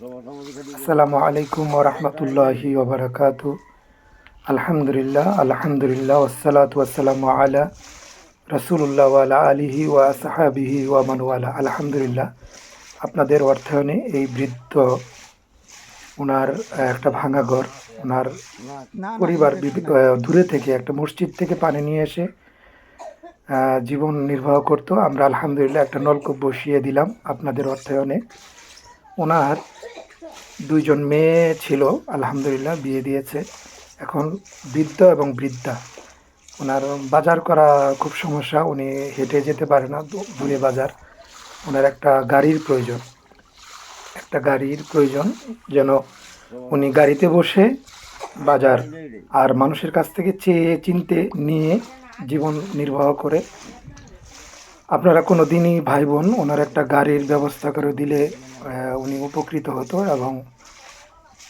আসসালামু আলাইকুম ওরহমতুল্লাহি ওবরাকাতু আলহামদুলিল্লাহ আলহামদুলিল্লাহ ওসালাত ওয়াসালামু আলা রসুল্লাহ ওয়ালা আলিহি ওয়া সাহাবিহি ওয়া মানওয়ালা আলহামদুলিল্লাহ, আপনাদের অর্থায়নে এই বৃদ্ধ ওনার একটা ভাঙা ঘর, ওনার পরিবার দূরে থেকে একটা মসজিদ থেকে পানি নিয়ে এসে জীবন নির্বাহ করতো। আমরা আলহামদুলিল্লাহ একটা নলকূপ বসিয়ে দিলাম আপনাদের অর্থায়নে। ওনার দুইজন মেয়ে ছিল, আলহামদুলিল্লাহ, বিয়ে দিয়েছে। এখন বৃদ্ধ এবং বৃদ্ধা। ওনার বাজার করা খুব সমস্যা, উনি হেঁটে যেতে পারে না দূরে বাজার। ওনার একটা গাড়ির প্রয়োজন। একটা গাড়ির প্রয়োজন যেন উনি গাড়িতে বসে বাজার আর মানুষের কাছ থেকে চেয়ে চিনতে নিয়ে জীবন নির্বাহ করে আপনারা কোনো দিনই ভাই বোন ওনার একটা গাড়ির ব্যবস্থা করে দিলে উনি উপকৃত হতো এবং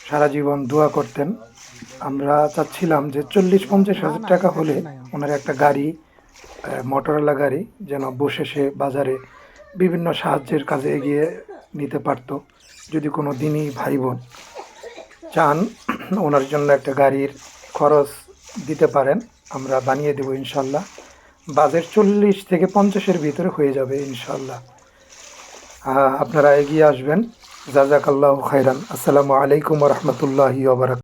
সারা জীবন দোয়া করতেন। আমরা চাচ্ছিলাম যে চল্লিশ পঞ্চাশ হাজার টাকা হলে ওনার একটা গাড়ি মোটরওয়ালা গাড়ি যেন বসে সে বাজারে বিভিন্ন সাহায্যের কাজে এগিয়ে নিতে পারতো, যদি কোনো দিনই ভাই বোন চান ওনার জন্য একটা গাড়ির খরচ দিতে পারেন, আমরা বানিয়ে দেবো ইনশাল্লাহ। বাজেট চল্লিশ থেকে পঞ্চাশের ভিতরে হয়ে যাবে ইনশাল্লাহ আপনারা এগিয়ে আসবেন। জাজাকাল্লাহ খাইরান আসসালামু আলাইকুম রহমতুল্লাহি ওবরাক